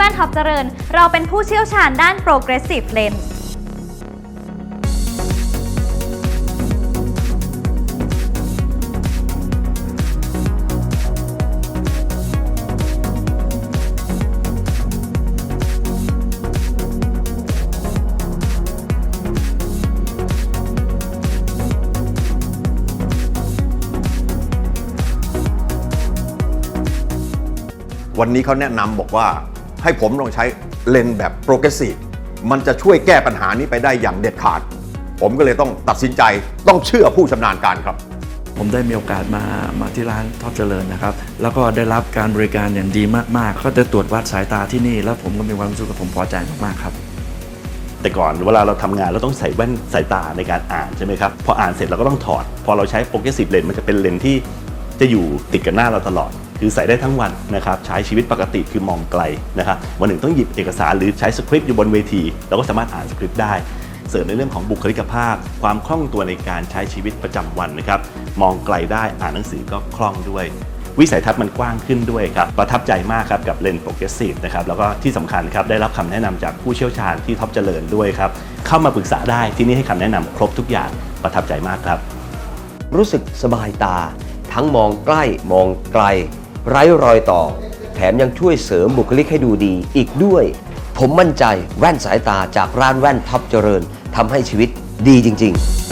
ว่นท็อปเจริญ เราเป็นผู้เชี่ยวชาญด้าน progressive lens วันนี้เขาแนะนำบอกว่า ให้ผมลองใช้เลนส์แบบโปรเกรสซีฟมันจะช่วยแก้ปัญหานี้ไปได้อย่างเด็ดขาด ผมก็เลยต้องตัดสินใจต้องเชื่อผู้ชำนาญการครับ ผมได้มีโอกาสมามาที่ร้านท็อปเจริญนะครับ แล้วก็ได้รับการบริการอย่างดีมากๆ ก็ได้ตรวจวัดสายตาที่นี่ แล้วผมก็มีความรู้สึกว่าผมพอใจมากๆครับแต่ก่อนเวลาเราทำงานเราต้องใส่แว่นสายตาในการอ่านใช่ไหมครับพออ่านเสร็จเราก็ต้องถอด พอเราใช้โ r o g r e s s i v e lens มันจะเป็นเลนส์ที่จะอยู่ติดกับหน้าเราตลอด คือใส่ได้ทั้งวันนะครับใช้ชีวิตปกติคือมองไกลนะครับวันหนึ่งต้องหยิบเอกสารหรือใช้สคริปต์อยู่บนเวทีเราก็สามารถอ่านสคริปต์ได้ เสริมในเรื่องของบุคลิกภาพ ความคล่องตัวในการใช้ชีวิตประจำวันนะครับมองไกลได้อ่านหนังสือก็คล่องด้วย วิสัยทัศน์มันกว้างขึ้นด้วยครับประทับใจมากครับกับเลนส์โปรเกรสซีฟนะครับแล้วก็ที่สำคัญครับได้รับคำแนะนำจากผู้เชี่ยวชาญที่ท็อปเจริญด้วยครับเข้ามาปรึกษาได้ที่นี่ให้คำแนะนำครบทุกอย่างประทับใจมากครับ รู้สึกสบายตา ทั้งมองใกล้มองไกล ไร้รอยต่อ แถมยังช่วยเสริมบุคลิกให้ดูดีอีกด้วย ผมมั่นใจแว่นสายตาจากร้านแว่นท็อปเจริญทำให้ชีวิตดีจริง ๆ